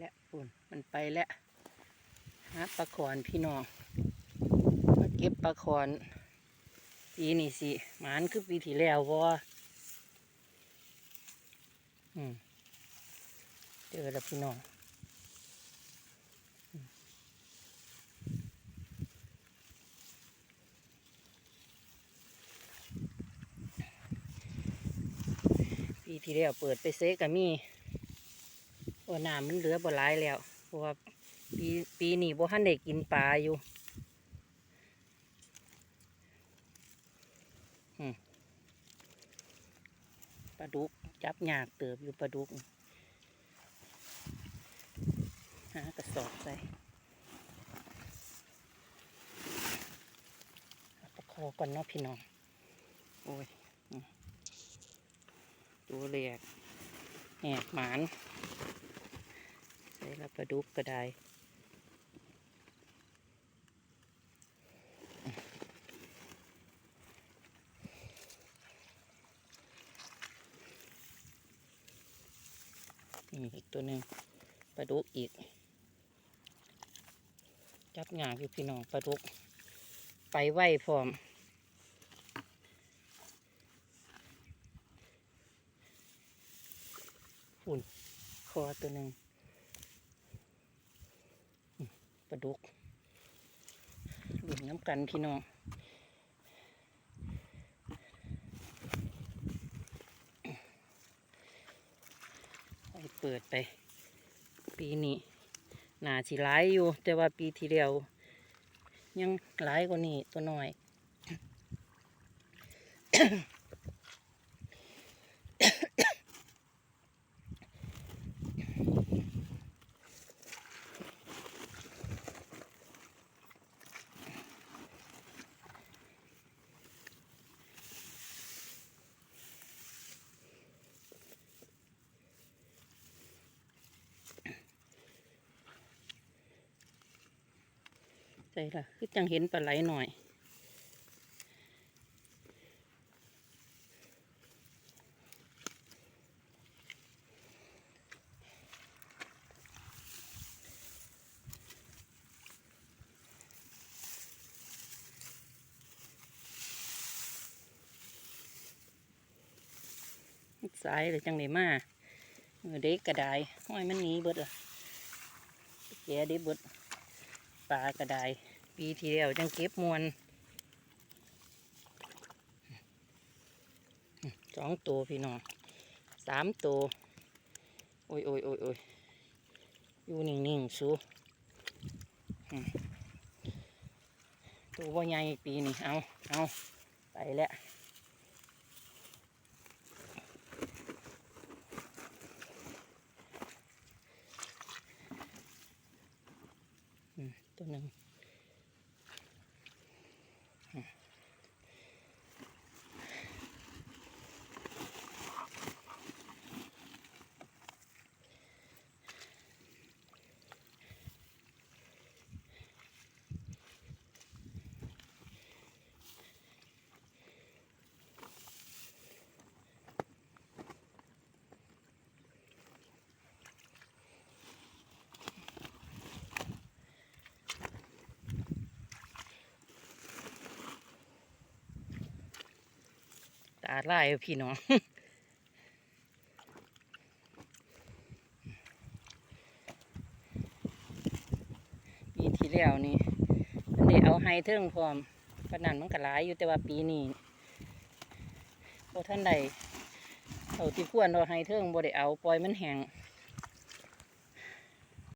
แล้วปุ่นมันไปแล้วหาปลาขอนพี่น้องมาเก็บปลาขอนปีนี้สิหมานคือปีที่แล้ววะอืมเจอแล้วพี่น้องปีที่แล้วเปิดไปเซกะมี โอ้น้ำมันเหลือบ่หลายแล้วเพราะว่าปีปีนี้บ่ทันได้กินปลาอยู่อืมปลาดุกจับหยากเติบอยู่ปลาดุกหากระสอบใส่เอาประคอก่อนเนาะพี่น้อง โอ้ยตัวเล็กแหกหมาน ใส่ละปลาดุกก็ได้นี่อีกตัวหนึ่งปลาดุกอีก จับงากอยู่พี่น้องปลาดุก ไปไหวพร้อมฝุ่นคอตัวหนึ่ง ป ลาดุกหลุนน้ำกันพี่น้องไปเปิดไป ปีนี้หนาสิร้ายอยู่ แต่ว่าปีที่แล้วยังร้ายกว่านี้ตัวน้อย ใช่ละคือจังเห็นปลาไหลหน่อยสายเลยจังเลยมาเมื่อเด็กกระไดห้อยมันหนีเบิดล่ะแกเด็กเบิด ลากระไดปีที่แล้วจังเก็บมวนสองตัวพี่น้องสามตัวโอ้ยโอ้ยโอ้ยโอ้ยอยู่นิ่งๆสูอืมตัวว่าใหญ่ปีนี้เอาเอาไปแล้ว ตัวหนึ่งาลายเอาพี่น้องปีที่แล้วนี่มันได้เอาไฮเทิงพร้อมปนันมันก็หลายอยู่แต่ว่าปีนี้บ่ท่านใดเอาที่ควรเอาไฮเทิงบ่ได้เอาปล่อยมันแห้ง